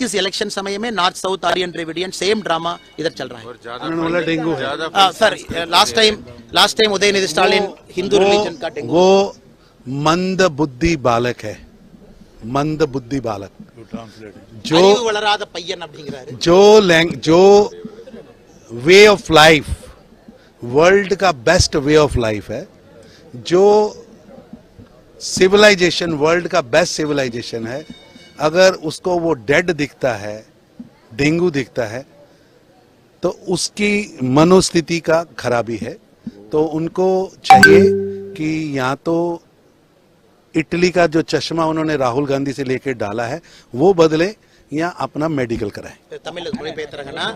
किस इलेक्शन समय में north south Aryan Dravidian same drama इधर चल रहा है आने वाला डेंगू है आ, sir last time last time Udhayanidhi Stalin Hindu religion का वो, डेंगू वो मंद बुद्धि बालक है मंद बुद्धि बालक जो அறிவு வளராத பையன் அப்படிங்கிறாரு जो लैंग जो वे ऑफ लाइफ वर्ल्ड का बेस्ट वे ऑफ लाइफ है जो सिविलाइजेशन वर्ल्ड का बेस्ट सिविलाइजेशन है अगर उसको वो डेड दिखता है डेंगू दिखता है तो उसकी मनोस्थिति का खराबी है तो उनको चाहिए कि या तो इटली का जो चश्मा उन्होंने राहुल गांधी से लेकर डाला है वो बदले या अपना मेडिकल कराए தமிழ்ல மொழிபெயர்த்துறாங்கன்னா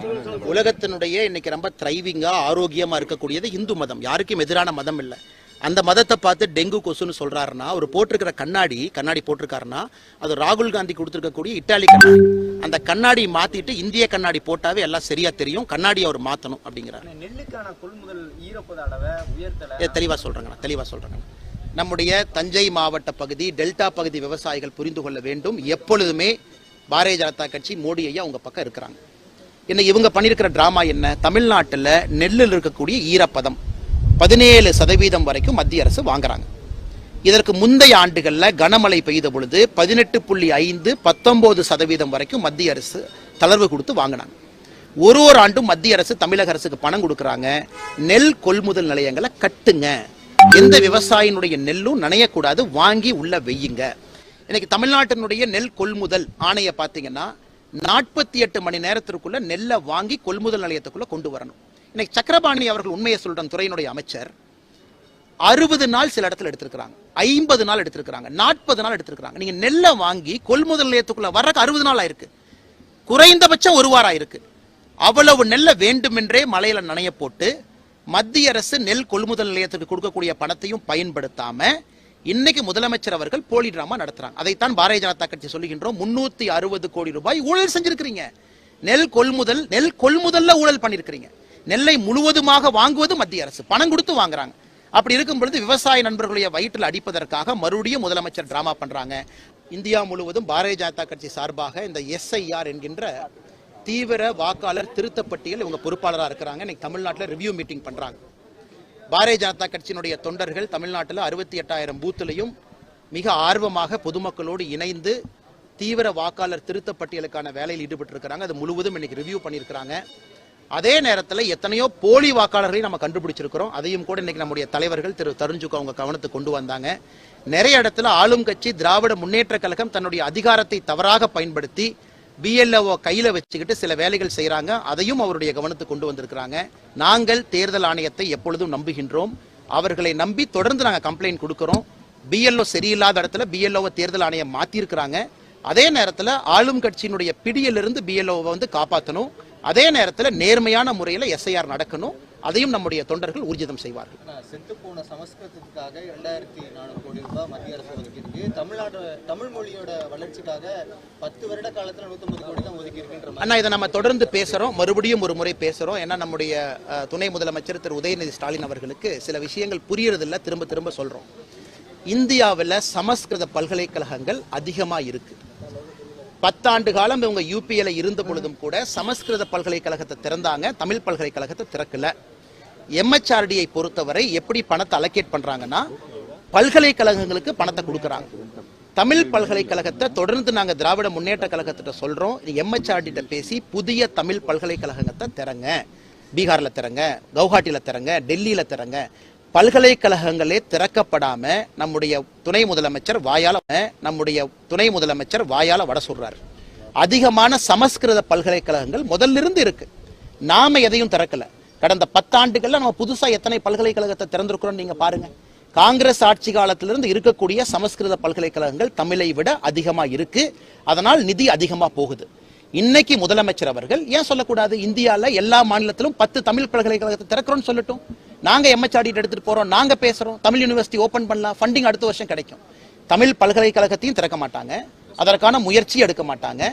உலகத்தினுடைய இன்னைக்கு ரொம்ப த்ரைவிங்கா ஆரோக்கியமா இருக்கக்கூடியது இந்து மதம் யாருக்கும் எதிரான மதம் இல்ல அந்த மதத்தை பார்த்து டெங்கு கொசுன்னு சொல்றாருன்னா அவர் போட்டிருக்கிற கண்ணாடி கண்ணாடி போட்டிருக்காருன்னா அது ராகுல் காந்தி கொடுத்திருக்கக்கூடிய இட்டாலி கண்ணாடி. அந்த கண்ணாடி மாத்திட்டு இந்திய கண்ணாடி போட்டாவே எல்லாம் சரியா தெரியும். கண்ணாடி அவர் மாத்தணும் அப்படிங்கிறாரு. நெல்லுக்கான கொள்முதல் ஈரப்பத அளவை உயர்த்தல? ஏ, தெளிவா சொல்றேங்க தெளிவா சொல்றேங்க நம்முடைய தஞ்சை மாவட்ட பகுதி டெல்டா பகுதி விவசாயிகள் புரிந்து கொள்ள வேண்டும். எப்பொழுதுமே பாரதிய ஜனதா கட்சி மோடி ஐயா உங்க பக்கம் இருக்கிறாங்க. இன்னைக்கு இவங்க பண்ணியிருக்கிற டிராமா என்ன? தமிழ்நாட்டுல நெல்லில் இருக்கக்கூடிய ஈரப்பதம். பதினேழு சதவீதம் வரைக்கும் மத்திய அரசு வாங்குறாங்க. இதற்கு முந்தைய ஆண்டுகளில் கனமழை பெய்த பொழுது பதினெட்டு புள்ளி ஐந்து பத்தொம்போது சதவீதம் வரைக்கும் மத்திய அரசு தளர்வு கொடுத்து வாங்கினாங்க. ஒரு ஒரு ஆண்டும் மத்திய அரசு தமிழக அரசுக்கு பணம் கொடுக்குறாங்க. நெல் கொள்முதல் நிலையங்களை கட்டுங்க. எந்த விவசாயினுடைய நெல்லும் நனையக்கூடாது வாங்கி உள்ள வெய்யுங்க இன்னைக்கு தமிழ்நாட்டினுடைய நெல் கொள்முதல் ஆணையை பார்த்தீங்கன்னா நாற்பத்தி எட்டு மணி நேரத்திற்குள்ள நெல்லை வாங்கி கொள்முதல் நிலையத்துக்குள்ள கொண்டு வரணும். இன்னைக்கு சக்கரபாணி அவர்கள் உண்மையை சொல்ற துறையினுடைய அமைச்சர். அறுபது நாள் சில இடத்துல எடுத்திருக்கிறாங்க. ஐம்பது நாள் எடுத்திருக்கிறாங்க. நாற்பது நாள் எடுத்திருக்கிறாங்க. நீங்க நெல்லை வாங்கி கொள்முதல் நிலையத்துக்குள்ள வர்றதுக்கு அறுபது நாள் ஆயிருக்கு. குறைந்தபட்சம் ஒரு வாரம் ஆயிருக்கு. அவ்வளவு நெல்லை வேண்டுமென்றே மலையில நனைய போட்டு மத்திய அரசு நெல் கொள்முதல் நிலையத்துக்கு கொடுக்கக்கூடிய பணத்தையும் பயன்படுத்தாம இன்னைக்கு முதலமைச்சர் அவர்கள் போலி டிராமா நடத்துறாங்க. அதைத்தான் பாரதிய ஜனதா கட்சி சொல்லுகின்றோம். முன்னூத்தி அறுபது கோடி ரூபாய் ஊழல் செஞ்சிருக்கிறீங்க. நெல் கொள்முதல் நெல் கொள்முதல்ல ஊழல் பண்ணிருக்கிறீங்க. நெல்லை முழுவதுமாக வாங்குவது மத்திய அரசு. பணம் கொடுத்து வாங்குறாங்க. அப்படி இருக்கும் பொழுது விவசாய நண்பர்களுடைய வயிற்றில் அடிப்பதற்காக மறுபடியும் முதலமைச்சர் டிராமா பண்றாங்க. இந்தியா முழுவதும் பாரதிய ஜனதா கட்சி சார்பாக இந்த எஸ்ஐஆர் என்கின்ற தீவிர வாக்காளர் திருத்தப் பட்டியல் இவங்க பொறுப்பாளராக இருக்கிறாங்க. இன்னைக்கு தமிழ்நாட்டில் ரிவ்யூ மீட்டிங் பண்ணுறாங்க பாரதிய ஜனதா கட்சியினுடைய தொண்டர்கள் தமிழ்நாட்டில் அறுபத்தி எட்டாயிரம் பூத்துலையும் மிக ஆர்வமாக பொதுமக்களோடு இணைந்து தீவிர வாக்காளர் திருத்தப் பட்டியலுக்கான வேலையில் ஈடுபட்டிருக்கிறாங்க. அது முழுவதும் இன்னைக்கு ரிவ்யூ பண்ணியிருக்கிறாங்க. அதே நேரத்தில் எத்தனையோ போலி வாக்காளர்களை நம்ம கண்டுபிடிச்சிருக்கிறோம். அதையும் கூட இன்னைக்கு நம்முடைய தலைவர்கள் திரு தருண்ஜுக்கு அவங்க கவனத்துக்கு கொண்டு வந்தாங்க. நிறைய இடத்துல ஆளும் கட்சி திராவிட முன்னேற்ற கழகம் தன்னுடைய அதிகாரத்தை தவறாக பயன்படுத்தி பிஎல்ஓ கையில வச்சுக்கிட்டு சில வேலைகள் செய்யறாங்க அதையும் அவருடைய கவனத்துக்கு கொண்டு வந்திருக்கிறாங்க. நாங்கள் தேர்தல் ஆணையத்தை எப்பொழுதும் நம்புகின்றோம். அவர்களை நம்பி தொடர்ந்து நாங்கள் கம்ப்ளைண்ட் கொடுக்கிறோம். பிஎல்ஓ சரியில்லாத இடத்துல பிஎல்ஓவை தேர்தல் ஆணையம் மாத்திருக்கிறாங்க. அதே நேரத்தில் ஆளும் கட்சியினுடைய பிடியிலிருந்து பிஎல்ஓவை வந்து காப்பாற்றணும் அதே நேரத்துல நேர்மையான முறையில எஸ்ஐஆர் நடக்கணும். அதையும் நம்முடைய தொண்டர்கள் ஊர்ஜிதம் செய்வார்கள். செத்து போன சமஸ்கிருதத்துக்காக இரண்டாயிரத்தி நானூறு கோடி ரூபாய் மத்திய அரசு ஒதுக்கியிருக்கு. தமிழ்நாடு தமிழ் மொழியோட வளர்ச்சிக்காக பத்து வருட காலத்துல நூத்தம்பது கோடி தான் ஒதுக்கி இருக்குன்ற மாதிரி. அண்ணா இதை நம்ம தொடர்ந்து பேசுறோம். மறுபடியும் ஒரு முறை பேசுறோம். ஏன்னா நம்முடைய துணை முதலமைச்சர் திரு. உதயநிதி ஸ்டாலின் அவர்களுக்கு சில விஷயங்கள் புரியறதில்ல. திரும்ப திரும்ப சொல்றோம். இந்தியாவில் சமஸ்கிருத பல்கலைக்கழகங்கள் அதிகமா இருக்கு. பத்தாண்டு காலம் இவங்க யூபிஎல இருந்த பொழுதும் கூட சமஸ்கிருத பல்கலைக்கழகத்தை திறந்தாங்க. தமிழ் பல்கலைக்கழகத்தை திறக்கல. எம்எச்ஆர்டியை பொறுத்தவரை எப்படி பணத்தை அலோகேட் பண்றாங்கன்னா பல்கலைக்கழகங்களுக்கு பணத்தை கொடுக்குறாங்க. தமிழ் பல்கலைக்கழகத்தை தொடர்ந்து நாங்க திராவிட முன்னேற்ற கழகத்திட்ட சொல்றோம். எம்எச்ஆர்டிட்ட பேசி புதிய தமிழ் பல்கலைக்கழகத்தை திறங்க. பீகார்ல திறங்க கவுஹாட்டில திறங்க டெல்லியில திறங்க. பல்கலைக்கழகங்களே திறக்கப்படாம நம்முடைய துணை முதலமைச்சர் வாயால நம்முடைய துணை முதலமைச்சர் வாயால வட சொல்றாரு. அதிகமான சமஸ்கிருத பல்கலைக்கழகங்கள் முதல்ல இருந்து இருக்கு. நாம எதையும் திறக்கல. கடந்த பத்தாண்டுகள்ல நம்ம புதுசா எத்தனை பல்கலைக்கழகத்தை திறந்திருக்கிறோம் நீங்க பாருங்க. காங்கிரஸ் ஆட்சி காலத்திலிருந்து இருக்கக்கூடிய சமஸ்கிருத பல்கலைக்கழகங்கள் தமிழை விட அதிகமா இருக்கு. அதனால் நிதி அதிகமா போகுது. இன்னைக்கு முதலமைச்சர் அவர்கள் ஏன் சொல்லக்கூடாது? இந்தியால எல்லா மாநிலத்திலும் பத்து தமிழ் பல்கலைக்கழகத்தை திறக்கிறோம்னு சொல்லட்டும். நாங்கள் எம்எச்ஆடி எடுத்துட்டு போகிறோம் நாங்கள் பேசுகிறோம் தமிழ் யூனிவர்சிட்டி ஓப்பன் பண்ணலாம் ஃபண்டிங் அடுத்த வருஷம் கிடைக்கும். தமிழ் பல்கலைக்கழகத்தையும் திறக்க மாட்டாங்க. அதற்கான முயற்சி எடுக்க மாட்டாங்க.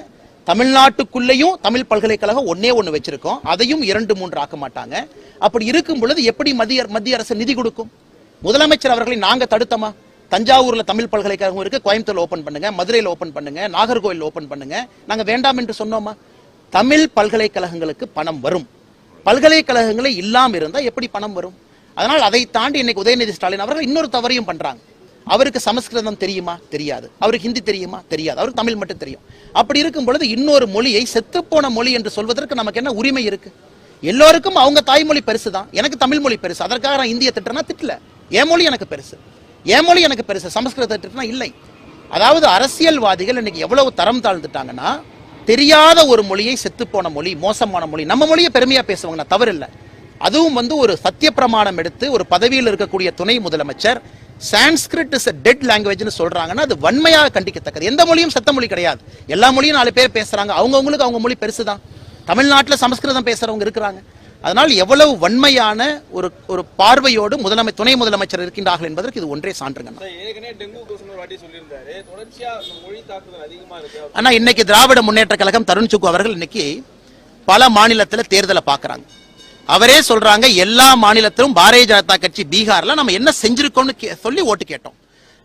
தமிழ்நாட்டுக்குள்ளேயும் தமிழ் பல்கலைக்கழகம் ஒன்னே ஒன்று வச்சிருக்கோம். அதையும் இரண்டு மூன்று ஆக்க மாட்டாங்க. அப்படி இருக்கும் பொழுது எப்படி மத்திய மத்திய அரசு நிதி கொடுக்கும்? முதலமைச்சர் அவர்களை நாங்கள் தடுத்தமா? தஞ்சாவூர்ல தமிழ் பல்கலைக்கழகம் இருக்கு கோயம்புத்தூர்ல ஓபன் பண்ணுங்க மதுரையில் ஓபன் பண்ணுங்க நாகர்கோவில் ஓபன் பண்ணுங்க. நாங்க வேண்டாம் என்று சொன்னோமா? தமிழ் பல்கலைக்கழகங்களுக்கு பணம் வரும். பல்கலைக்கழகங்களே இல்லாமல் இருந்தால் எப்படி பணம் வரும்? அதனால் அதை தாண்டி இன்னைக்கு உதயநிதி ஸ்டாலின் அவர்கள் இன்னொரு தவறையும் பண்றாங்க. அவருக்கு சமஸ்கிருதம் தெரியுமா? தெரியாது. அவருக்கு ஹிந்தி தெரியுமா? தெரியாது. அவருக்கு தமிழ் மட்டும் தெரியும். அப்படி இருக்கும் பொழுது இன்னொரு மொழியை செத்துப்போன மொழி என்று சொல்வதற்கு நமக்கு என்ன உரிமை இருக்கு? எல்லோருக்கும் அவங்க தாய்மொழி பெருசு தான் எனக்கு தமிழ் மொழி பெருசு. அதற்காக நான் இந்திய திட்டனா திட்டல. என் மொழி எனக்கு பெருசு. என் மொழி எனக்கு பெருசு. சமஸ்கிருத திட்டனா இல்லை. அதாவது அரசியல்வாதிகள் இன்னைக்கு எவ்வளவு தரம் தாழ்ந்துட்டாங்கன்னா தெரியாத ஒரு மொழியை செத்துப்போன மொழி மோசமான மொழி. நம்ம மொழியை பெருமையா பேசுவாங்க நான் தவறு இல்லை அதுவும் வந்து ஒரு சத்திய பிரமாணம் எடுத்து ஒரு பதவியில் இருக்கக்கூடிய துணை முதலமைச்சர் சான்ஸ்கிரிட் இஸ் டெட் லாங்குவேஜ்னு சொல்றாங்கன்னா அது வன்மையாக கண்டிக்கத்தக்கது. எந்த மொழியும் சத்த மொழி கிடையாது. எல்லா மொழியும் நாலு பேர் பேசுறாங்க. அவங்கவுங்களுக்கு அவங்க மொழி பெருசுதான். தமிழ்நாட்டில் சமஸ்கிருதம் பேசுறவங்க இருக்கிறாங்க. அதனால் எவ்வளவு வன்மையான ஒரு ஒரு பார்வையோடு முதலமை துணை முதலமைச்சர் இருக்கின்றார்கள் என்பதற்கு இது ஒன்றே சான்றுங்க ஆனா இன்னைக்கு திராவிட முன்னேற்ற கழகம் தருண் சுக்கு அவர்கள் இன்னைக்கு பல மாநிலத்துல தேர்தலை பாக்குறாங்க அவரே சொல்றாங்க எல்லா மாநிலத்திலும் பாரதிய ஜனதா கட்சி பீகார்ல நம்ம என்ன செஞ்சிருக்கோம்னு சொல்லி ஓட்டு கேட்டோம்.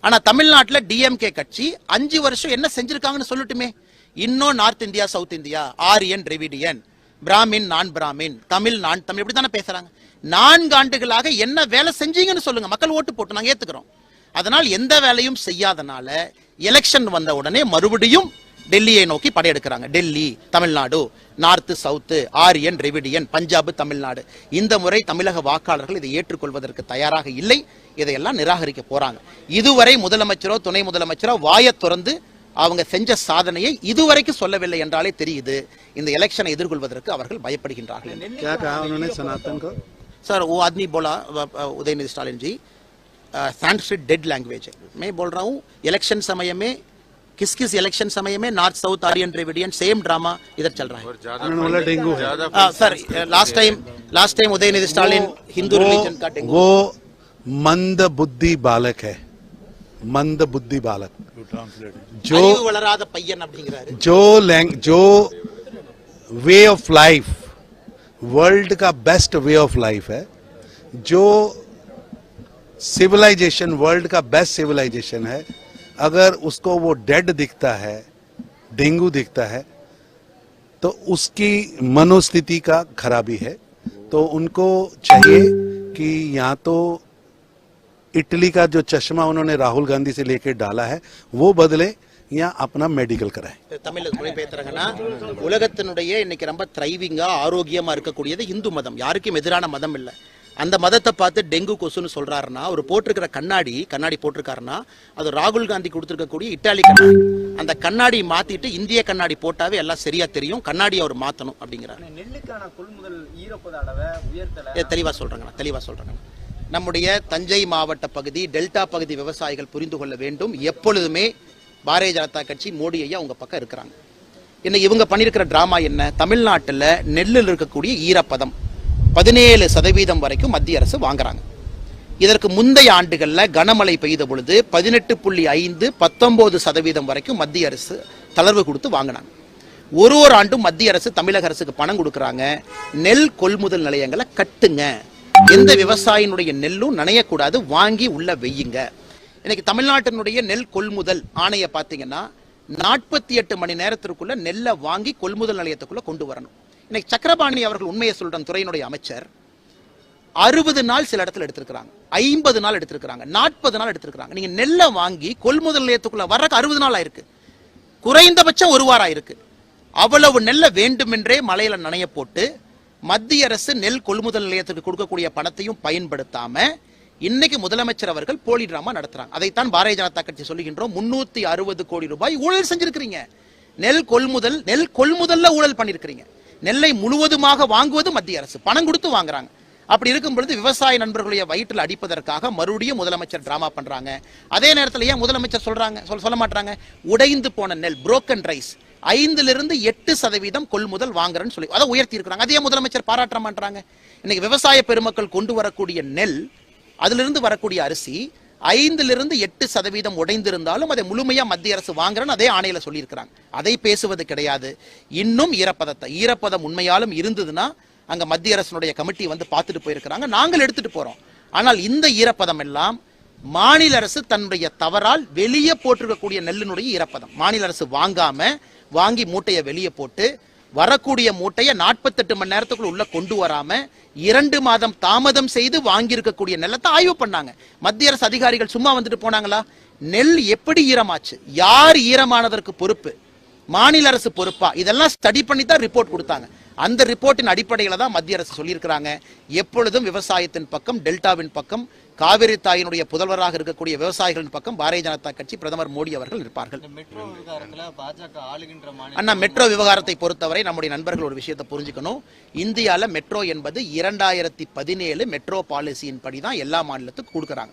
ஆனா தமிழ்நாட்டுல டிஎம்கே கட்சி அஞ்சு வருஷம் என்ன செஞ்சிருக்காங்கன்னு சொல்லட்டுமே. இன்னும் north India south India Aryan Dravidian Brahmin நான் பிராமின். தமிழ் நான் தமிழ். இப்படி தானே பேசுறாங்க. நான்கு ஆண்டுகளாக என்ன வேலை செஞ்சீங்கன்னு சொல்லுங்க. மக்கள் ஓட்டு போட்டு நாங்க ஏத்துக்கிறோம். அதனால் எந்த வேலையும் செய்யாதனால எலெக்ஷன் வந்த உடனே மறுபடியும் டெல்லியை நோக்கி படையெடுக்கிறாங்க. Delhi Tamil Nadu north south Aryan Dravidian Punjab Tamil Nadu. இந்த முறை தமிழக வாக்காளர்கள் இதை ஏற்றுக்கொள்வதற்கு தயாராக இல்லை. இதையெல்லாம் நிராகரிக்க போறாங்க. இதுவரை முதலமைச்சரோ துணை முதலமைச்சரோ வாயத் திறந்து அவங்க செஞ்ச சாதனையை இதுவரைக்கும் சொல்லவில்லை என்றாலே தெரியுது இந்த எலெக்ஷனை எதிர்கொள்வதற்கு அவர்கள் பயப்படுகின்றார்கள் என்று. क्या कहा उन्होंने सनातन को सर वो आदमी बोला अ, अ, उदयनिधि स्टालिन जी संस्कृत डेड लैंग्वेज है मैं बोल रहा हूँ इलेक्शन समय में किस किस इलेक्शन समय में north south Aryan Dravidian same drama इधर चल रहा है उन्होंने बोला डेंगू है आ, sir last time last time Udhayanidhi Stalin Hindu religion का वो, डेंगू वो मंद बुद्धि बालक है मंद बुद्धि बालक। जो जो लैंग जो वे ऑफ़ लाइफ वर्ल्ड का बेस्ट वे ऑफ़ लाइफ है जो सिविलाइजेशन वर्ल्ड का बेस्ट सिविलाइजेशन है अगर उसको वो डेड दिखता है डेंगू दिखता है तो उसकी मनोस्थिति का खराबी है। तो उनको चाहिए कि या तो इटली का जो चश्मा उन्होंने राहुल गांधी से लेकर डाला है वो बदले या अपना मेडिकल कराएं தமிழ் மொழிபெயர்த்துறாங்கன்னா உலகத்தினுடைய இன்னைக்கு ரொம்ப த்ரைவிங்கா ஆரோக்கியமா இருக்கக்கூடியது இந்து மதம் யாருக்கும் எதிரான மதம் இல்ல அந்த மதத்தை பார்த்து டெங்கு கொசுன்னு சொல்றாருன்னா அவர் போட்டிருக்கிற கண்ணாடி கண்ணாடி போட்டிருக்காருன்னா அது ராகுல் காந்தி கொடுத்திருக்கக்கூடிய இட்டாலி கண்ணாடி அந்த கண்ணாடி மாத்திட்டு இந்திய கண்ணாடி போட்டாவே எல்லாம் சரியா தெரியும் கண்ணாடியை அவர் மாத்தணும் அப்படிங்கிறாரு நெல்லுக்கான கொள்முதல் ஈரப்பத அளவை உயர்த்தல ஏ, தெளிவா சொல்றாங்க தெளிவா சொல்றாங்க நம்முடைய தஞ்சை மாவட்ட பகுதி டெல்டா பகுதி விவசாயிகள் புரிந்து கொள்ள வேண்டும். எப்பொழுதுமே பாரதிய ஜனதா கட்சி மோடி ஐயா உங்க பக்கம் இருக்கிறாங்க. இன்னைக்கு இவங்க பண்ணியிருக்கிற டிராமா என்ன? தமிழ்நாட்டில் நெல்லில் இருக்கக்கூடிய ஈரப்பதம் பதினேழு சதவீதம் வரைக்கும் மத்திய அரசு வாங்குறாங்க. இதற்கு முந்தைய ஆண்டுகளில் கனமழை பெய்த பொழுது பதினெட்டு புள்ளி ஐந்து பத்தொன்பது சதவீதம் வரைக்கும் மத்திய அரசு தளர்வு கொடுத்து வாங்கினாங்க. ஒரு ஒரு ஆண்டும் மத்திய அரசு தமிழக அரசுக்கு பணம் கொடுக்குறாங்க. நெல் கொள்முதல் நிலையங்களை கட்டுங்க. எந்த விவசாயினுடைய நெல்லும் நனையக்கூடாது வாங்கி உள்ள வெய்யுங்க. இன்னைக்கு தமிழ்நாட்டினுடைய நெல் கொள்முதல் ஆணையை பார்த்தீங்கன்னா நாற்பத்தி எட்டு மணி நேரத்திற்குள்ள நெல்லை வாங்கி கொள்முதல் நிலையத்துக்குள்ள கொண்டு வரணும். இன்னைக்கு சக்கரபாணி அவர்கள் உண்மையை சொல்ற துறையினுடைய அமைச்சர். அறுபது நாள் சில இடத்துல எடுத்திருக்கிறாங்க. ஐம்பது நாள் எடுத்திருக்கிறாங்க. நாற்பது நாள் எடுத்திருக்கிறாங்க. நீங்க நெல்லை வாங்கி கொள்முதல் நிலையத்துக்குள்ள வர்றதுக்கு அறுபது நாள் ஆயிருக்கு. குறைந்தபட்சம் ஒரு வாரம் ஆயிருக்கு. அவ்வளவு நெல்லை வேண்டுமென்றே மலையில நனைய போட்டு மத்திய அரசு நெல் கொள்முதல் நிலையத்துக்கு கொடுக்கக்கூடிய பணத்தையும் பயன்படுத்தாம இன்னைக்கு முதலமைச்சர் அவர்கள் போலி டிராமா நடத்துறாங்க. அதைத்தான் பாரதிய ஜனதா கட்சி சொல்லுகின்றோம். முன்னூத்தி அறுபது கோடி ரூபாய் ஊழல் செஞ்சிருக்கிறீங்க. நெல் கொள்முதல் நெல் கொள்முதல்ல ஊழல் பண்ணிருக்கிறீங்க. நெல்லை முழுவதுமாக வாங்குவது மத்திய அரசு. பணம் கொடுத்து வாங்குறாங்க. அப்படி இருக்கும் பொழுது விவசாய நண்பர்களுடைய வயிற்றில் அடிப்பதற்காக மறுபடியும் முதலமைச்சர் டிராமா பண்றாங்க. அதே நேரத்தில் ஏன் முதலமைச்சர் சொல்றாங்க சொல்ல சொல்ல மாட்டாங்க உடைந்து போன நெல் புரோக்கன் ரைஸ் ஐந்திலிருந்து எட்டு சதவீதம் கொள்முதல் வாங்குறேன்னு சொல்லி அதை உயர்த்தி இருக்கிறாங்க அதே முதலமைச்சர் பாராட்ட மாட்டாங்க இன்னைக்கு விவசாய பெருமக்கள் கொண்டு வரக்கூடிய நெல் அதிலிருந்து வரக்கூடிய அரிசி ஐந்திலிருந்து எட்டு சதவீதம் உடைந்திருந்தாலும் அதை முழுமையா மத்திய அரசு வாங்குறேன்னு அதே ஆணையில சொல்லியிருக்கிறாங்க. அதை பேசுவது கிடையாது. இன்னும் ஈரப்பதத்தை ஈரப்பதம் உண்மையாலும் இருந்ததுன்னா அங்க மத்திய அரசினுடைய கமிட்டி வந்து பார்த்துட்டு போயிருக்கிறாங்க. நாங்கள் எடுத்துட்டு போறோம். ஆனால் இந்த ஈரப்பதம் எல்லாம் மாநில அரசு தன்னுடைய தவறால் வெளியே போட்டிருக்கக்கூடிய நெல்லினுடைய ஈரப்பதம். மாநில அரசு வாங்காம வாங்கி மூட்டையை வெளியே போட்டு வரக்கூடிய மூட்டையை நாற்பத்தெட்டு மணி நேரத்துக்குள்ள உள்ள கொண்டு வராம இரண்டு மாதம் தாமதம் செய்து வாங்கியிருக்கக்கூடிய நிலத்தை ஆய்வு பண்ணாங்க. மத்திய அரசு அதிகாரிகள் சும்மா வந்துட்டு போனாங்களா? நெல் எப்படி ஈரமாச்சு? யார் ஈரமானதற்கு பொறுப்பு? மாநில அரசு பொறுப்பா? இதெல்லாம் ஸ்டடி பண்ணி தான் ரிப்போர்ட் கொடுத்தாங்க. அந்த ரிப்போர்ட்டின் அடிப்படையில தான் மத்திய அரசு சொல்லியிருக்கிறாங்க. எப்பொழுதும் விவசாயத்தின் பக்கம் டெல்டாவின் பக்கம் காவிரி தாயினுடைய புதல்வராக இருக்கக்கூடிய விவசாயிகளின் பக்கம் பாரதிய ஜனதா கட்சி பிரதமர் மோடி அவர்கள் இருப்பார்கள். அண்ணா மெட்ரோ விவகாரத்தை பொறுத்தவரை நம்முடைய நண்பர்கள் ஒரு விஷயத்தை புரிஞ்சுக்கணும். இந்தியால மெட்ரோ என்பது இரண்டாயிரத்தி பதினேழு மெட்ரோ பாலிசியின் படி தான் எல்லா மாநிலத்துக்கும் கொடுக்கறாங்க.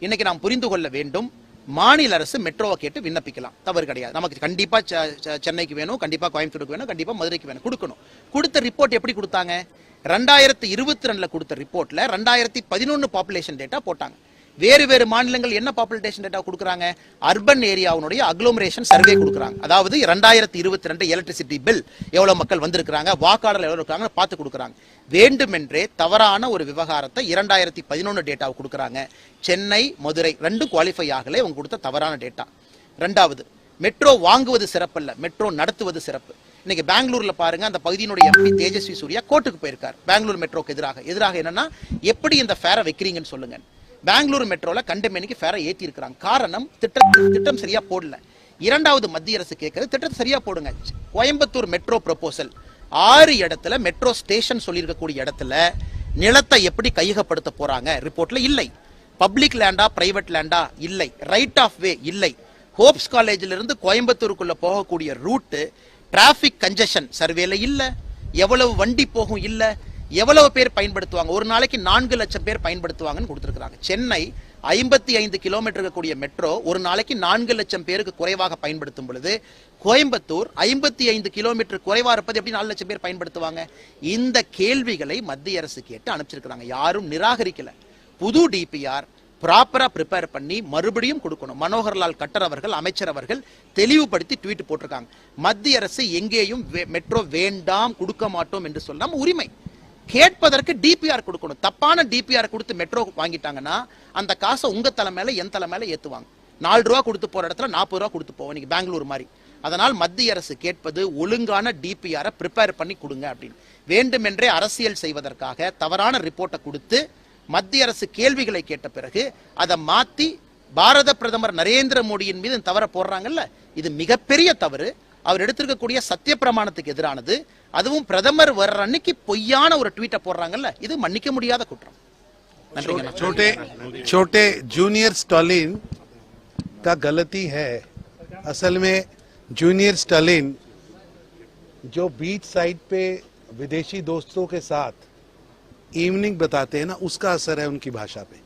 இன்னைக்கு நாம் புரிந்து கொள்ள வேண்டும் மாநில அரசு மெட்ரோவை கேட்டு விண்ணப்பிக்கலாம். தவறு கிடையாது. நமக்கு கண்டிப்பா செ- செ- சென்னைக்கு வேணும் கண்டிப்பா கோயம்புத்தூருக்கு வேணும் கண்டிப்பா மதுரைக்கு வேணும். கொடுக்கணும். கொடுத்த ரிப்போர்ட் எப்படி கொடுத்தாங்க? ரெண்டாயிரத்தி இருபத்தி ரெண்டுல கொடுத்த ரிப்போர்ட்ல ரெண்டாயிரத்தி பதினொன்று பாப்புலேஷன் டேட்டா போட்டாங்க. வேறு வேறு மாநிலங்கள் என்ன பாப்புலேஷன் டேட்டா கொடுக்குறாங்க? அர்பன் ஏரியாவுடைய அக்ளோமரேஷன் சர்வே கொடுக்குறாங்க. அதாவது ரெண்டாயிரத்தி இருபத்தி ரெண்டு எலக்ட்ரிசிட்டி பில் எவ்வளோ மக்கள் வந்திருக்கிறாங்க? வாக்காளர் எவ்வளோ இருக்காங்கன்னு பார்த்து கொடுக்குறாங்க. வேண்டுமென்றே தவறான ஒரு விவகாரத்தை இரண்டாயிரத்தி பதினொன்று டேட்டாவை கொடுக்குறாங்க. சென்னை மதுரை ரெண்டும் குவாலிஃபை ஆகலை. அவங்க கொடுத்த தவறான டேட்டா ரெண்டாவது மெட்ரோ வாங்குவது சிறப்பல்ல. மெட்ரோ நடத்துவது சிறப்பு. இன்னைக்கு பெங்களூர்ல பாருங்க அந்த பகுதியினுடைய எம்பி தேஜஸ்வி சூர்யா கோர்ட்டுக்கு போயிருக்கார். பெங்களூர் மெட்ரோக்கு எதிராக. எதிராக என்னன்னா எப்படி இந்த ஃபேரை வைக்கிறீங்கன்னு சொல்லுங்க. பெங்களூர் மெட்ரோல கண்டமேனிக்கு ஃபேரை ஏத்தி இருக்கிறாங்க காரணம் திட்டம் திட்டம் சரியா போடல. இரண்டாவது மத்திய அரசு கேட்கறது திட்டத்தை சரியா போடுங்க. கோயம்புத்தூர் மெட்ரோ ப்ரொபோசல் ஆறு இடத்துல மெட்ரோ ஸ்டேஷன் சொல்லியிருக்கக்கூடிய இடத்துல நிலத்தை எப்படி கையகப்படுத்த போறாங்க? ரிப்போர்ட்ல இல்லை. பப்ளிக் லேண்டா பிரைவேட் லேண்டா இல்லை. ரைட் ஆஃப் வே இல்லை. ஹோப்ஸ் காலேஜில் இருந்து கோயம்புத்தூருக்குள்ள போகக்கூடிய ரூட்டு டிராஃபிக் கஞ்சஷன் சர்வேல இல்லை. எவ்வளவு வண்டி போகும் இல்லை. எவ்வளவு பேர் பயன்படுத்துவாங்க. ஒரு நாளைக்கு நான்கு லட்சம் பேர் பயன்படுத்துவாங்கன்னு கொடுத்துருக்குறாங்க. சென்னை ஐம்பத்தி ஐந்து கிலோமீட்டர் இருக்கக்கூடிய மெட்ரோ ஒரு நாளைக்கு நான்கு லட்சம் பேருக்கு குறைவாக பயன்படுத்தும் பொழுது கோயம்புத்தூர் ஐம்பத்தி ஐந்து கிலோமீட்டர் குறைவா இருப்பது எப்படி நாலு லட்சம் பேர் பயன்படுத்துவாங்க? இந்த கேள்விகளை மத்திய அரசு கேட்டு அனுப்பிச்சிருக்கிறாங்க. யாரும் நிராகரிக்கல. புது டிபிஆர் ப்ராப்பராக ப்ரிப்பேர் பண்ணி மறுபடியும் கொடுக்கணும். மனோகர்லால் கட்டர் அவர்கள் அமைச்சர் அவர்கள் தெளிவுபடுத்தி ட்வீட் போட்டிருக்காங்க. மத்திய அரசு எங்கேயும் வே- மெட்ரோ வேண்டாம் கொடுக்க மாட்டோம் என்று சொல்லாம உரிமை. கேட்பதற்கு டிபிஆர் கொடுக்கணும். தப்பான டிபிஆர் கொடுத்து மெட்ரோ வாங்கிட்டாங்கன்னா அந்த காசை உங்க தலைமையில என் தலைமையில ஏற்றுவாங்க ஏத்துவாங்க. நாலு ரூபா கொடுத்து போற இடத்துல நாற்பது ரூபா கொடுத்து போவோம். நீங்க பெங்களூர் மாதிரி. அதனால் மத்திய அரசு கேட்பது ஒழுங்கான டிபிஆரை ப்ரிப்பேர் பண்ணி கொடுங்க அப்படின்னு. வேண்டுமென்றே அரசியல் செய்வதற்காக தவறான ரிப்போர்ட்டை கொடுத்து மத்திய அரசு கேள்விகளை கேட்ட பிறகு அதை மாத்தி பாரத பிரதமர் நரேந்திர மோடியின் மீது இந்த தவற போடுறாங்கல்ல இது மிகப்பெரிய தவறு அவர் எடுத்திருக்கக்கூடிய சத்திய பிரமாணத்துக்கு எதிரானது அதுவும் பிரதமர் வர்ற அன்னைக்கு பொய்யான ஒரு ட்வீட்டை போடுறாங்கல்ல இது மன்னிக்க முடியாத குற்றம் நன்றிங்க छोटे छोटे जूनियर स्टॉलिन का गलती है असल में जूनियर स्टॉलिन जो बीच साइड पे विदेशी दोस्तों के साथ इवनिंग बताते हैं ना उसका असर है उनकी भाषा पे।